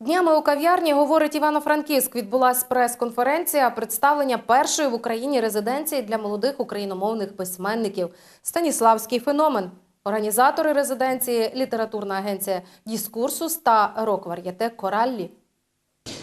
Днями у кав'ярні, говорить Івано-Франківськ, відбулась прес-конференція представлення першої в Україні резиденції для молодих україномовних письменників Станіславський феномен. Організатори резиденції літературна агенція Діскурсус та рок-вар'єте Кораллі.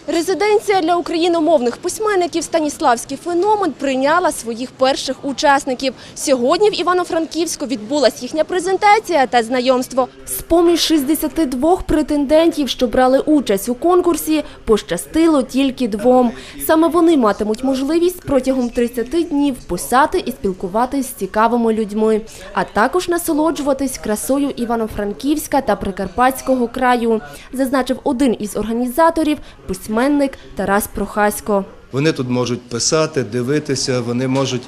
Резиденція для україномовних письменників Станіславський феномен прийняла своїх перших учасників. Сьогодні в Івано-Франківську відбулась їхня презентація та знайомство. З-поміж 62 претендентів, що брали участь у конкурсі, пощастило тільки двом. Саме вони матимуть можливість протягом 30 днів писати і спілкуватись з цікавими людьми, а також насолоджуватись красою Івано-Франківська та Прикарпатського краю, зазначив один із організаторів – письменник Тарас Прохасько. Вони тут можуть писати, дивитися, вони можуть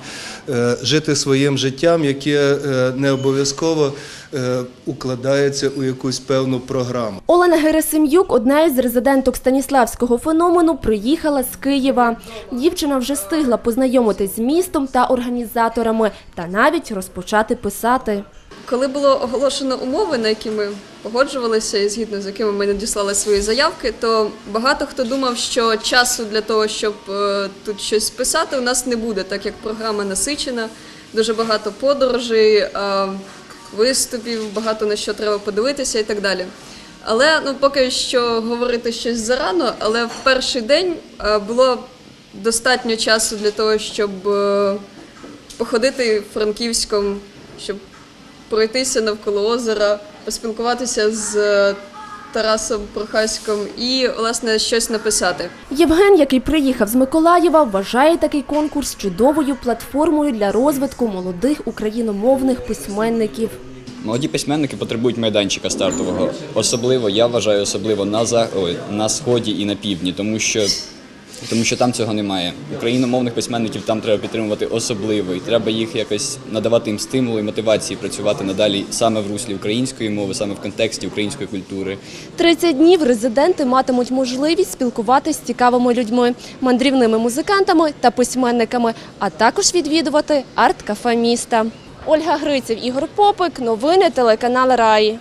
е, жити своїм життям, яке е, не обов'язково е, укладається у якусь певну програму. Олена Герасим'юк, одна із резиденток Станіславського феномену, приїхала з Києва. Дівчина вже встигла познайомитись з містом та організаторами та навіть розпочати писати. Коли було оголошено умови, на які ми погоджувалися і згідно з якими ми надіслали свої заявки, то багато хто думав, що часу для того, щоб е, тут щось писати, у нас не буде, так як програма насичена, дуже багато подорожей, е, виступів, багато на що треба подивитися і так далі. Але ну поки що говорити щось зарано, але в перший день е, було достатньо часу для того, щоб походити Франківськом, щоб пройтися навколо озера, поспілкуватися з е, Тарасом Прохаськом і, власне, щось написати. Євген, який приїхав з Миколаєва, вважає такий конкурс чудовою платформою для розвитку молодих україномовних письменників. Молоді письменники потребують майданчика стартового. Особливо, я вважаю, особливо на, за... На сході і на півдні, тому що, тому що там цього немає. Україномовних письменників там треба підтримувати особливо, і треба їх якось надавати їм стимулу і мотивації працювати надалі саме в руслі української мови, саме в контексті української культури. 30 днів резиденти матимуть можливість спілкуватися з цікавими людьми, мандрівними музикантами та письменниками, а також відвідувати арт-кафе міста. Ольга Гриців, Ігор Попик, новини телеканал Раї.